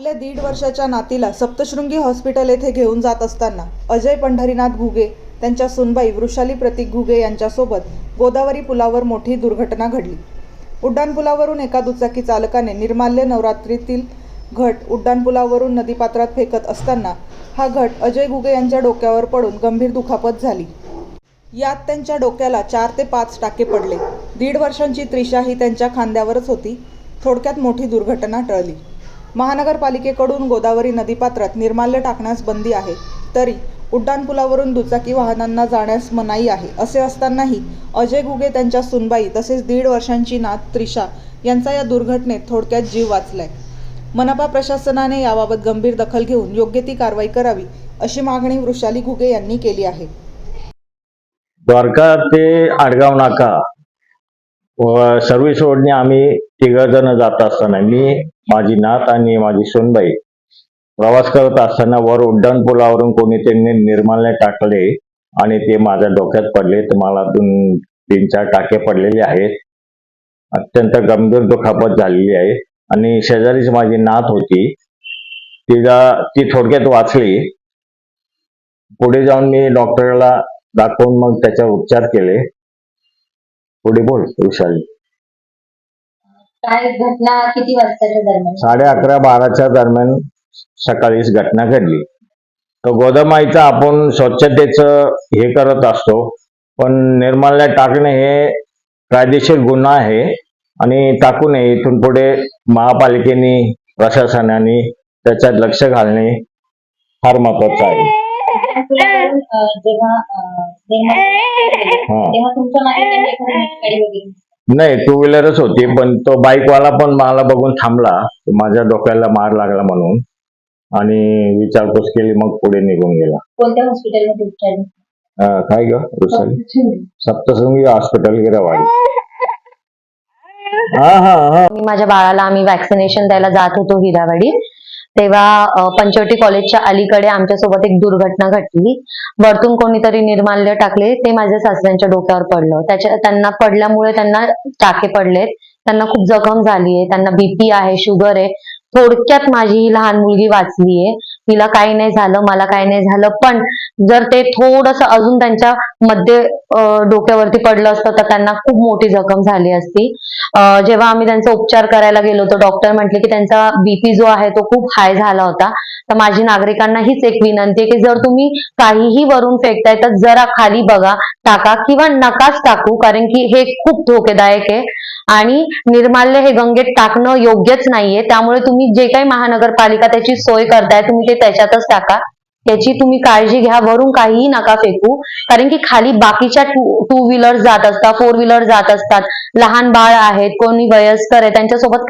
आपल्या दीड वर्षाच्या नातीला सप्तशृंगी हॉस्पिटल येथे घेऊन जात असताना अजय पंढरीनाथ घुगे त्यांच्या सुनबाई वृषाली प्रतीक घुगे यांच्यासोबत गोदावरी पुलावर मोठी दुर्घटना घडली. उड्डाणपुलावरून एका दुचाकी चालकाने निर्माल्य नवरात्रीतील घट उड्डाणपुलावरून नदीपात्रात फेकत असताना हा घट अजय घुगे यांच्या डोक्यावर पडून गंभीर दुखापत झाली. यात त्यांच्या डोक्याला चार ते पाच टाके पडले. दीड वर्षांची त्रिशा ही त्यांच्या खांद्यावरच होती. थोडक्यात मोठी दुर्घटना टळली. महानगरपालिकेकडून गोदावरी नदीपात्रात निर्माल्य टाकण्यास बंदी आहे. तरी उड्डाणपुलावरून दुचाकी वाहनांना जाण्यास मनाई आहे असे असतानाही अजय गुगे त्यांच्या सुनबाई तसेच दीड वर्षांची नात त्रिशा यांचा या दुर्घटनेत थोडक्यात जीव वाचलाय. मनपा प्रशासनाने याबाबत गंभीर दखल घेऊन योग्य ती कारवाई करावी अशी मागणी वृषाली घुगे यांनी केली आहे. द्वारका ते आडगाव नाका व सर्व्हिस रोडने आम्ही तिघ जण जात असताना मी माझी नात आणि माझी सोनबाई. प्रवास करत असताना वर उड्डाण पुलावरून कोणी त्यांनी निर्माल्य टाकले आणि ते माझ्या डोक्यात पडले. तर मला दोन तीन चार टाके पडलेले आहेत. अत्यंत गंभीर दुखापत झालेली आहे. आणि शेजारीच माझी नात होती. तिला ती थोडक्यात वाचली. पुढे जाऊन मी डॉक्टरला दाखवून मग त्याच्यावर उपचार केले. पुढे बोल विशाली. काय घटना किती वाजताच्या दरम्यान? साडे अकरा बाराच्या दरम्यान सकाळीच घटना घडली. तर गोदामाईचं आपण स्वच्छतेचं हे करत असतो पण निर्माल्य टाकणे हे कायदेशीर गुन्हा आहे आणि टाकू नये इथून पुढे महापालिकेने प्रशासनाने त्याच्यात लक्ष घालणे फार महत्वाचं आहे. जेव्हा. तेव्हा तुमच्या मागे त्यांनी एखादी गाडी वगैरे नाही टू व्हीलरच होती पण तो बाईकवाला पण मला बघून थांबला. माझ्या डोक्याला मार लागला म्हणून. आणि विचारपूस केली मग पुढे निघून गेला. कोणत्या हॉस्पिटलमध्ये उपचार घेतले? अं, काय ग रुसाली? सप्तशृंगी हॉस्पिटल गिरावाडी. हा हा हा. मी माझ्या बाळाला आम्ही वॅक्सिनेशन द्यायला जात होतो हिरावाडी तेव्हा पंचवटी कॉलेजच्या अलीकडे आमच्यासोबत एक दुर्घटना घडली. वरतून कोणीतरी निर्माल्य टाकले ते माझ्या सासऱ्यांच्या डोक्यावर पडलं. त्याच्या त्यांना पडल्यामुळे त्यांना टाके पडलेत. त्यांना खूप जखम झाली आहे त्यांना बीपी आहे शुगर आहे. थोडक्यात माझी ही लहान मुलगी वाचली आहे तिला काही नाही झालं मला काही नाही झालं. पण जर ते थोडस अजून त्यांच्या मध्ये डोक्यावरती पडलं असतं तर त्यांना खूप मोठी जखम झाली असती. जेव्हा आम्ही त्यांचा उपचार करायला गेलो तर डॉक्टर म्हटले की त्यांचा बीपी जो आहे तो खूप हाय झाला होता. तर माझी नागरिकांना हीच एक विनंती आहे की जर तुम्ही काहीही वरून फेकताय तर जरा खाली बघा टाका किंवा नकाच टाकू कारण की हे खूप धोकेदायक आहे. आणि निर्माल्य हे गंगेत टाकणं योग्यच नाहीये. त्यामुळे तुम्ही जे काही महानगरपालिका त्याची सोय करताय तुम्ही ते त्याच्यातच टाका. त्याची तुम्ही काळजी घ्या. वरून काहीही नका फेकू. कारण की खाली बाकीच्या टू टू व्हीलर जात असतात फोर व्हीलर जात असतात. लहान बाळ आहेत कोणी वयस्कर आहे त्यांच्यासोबत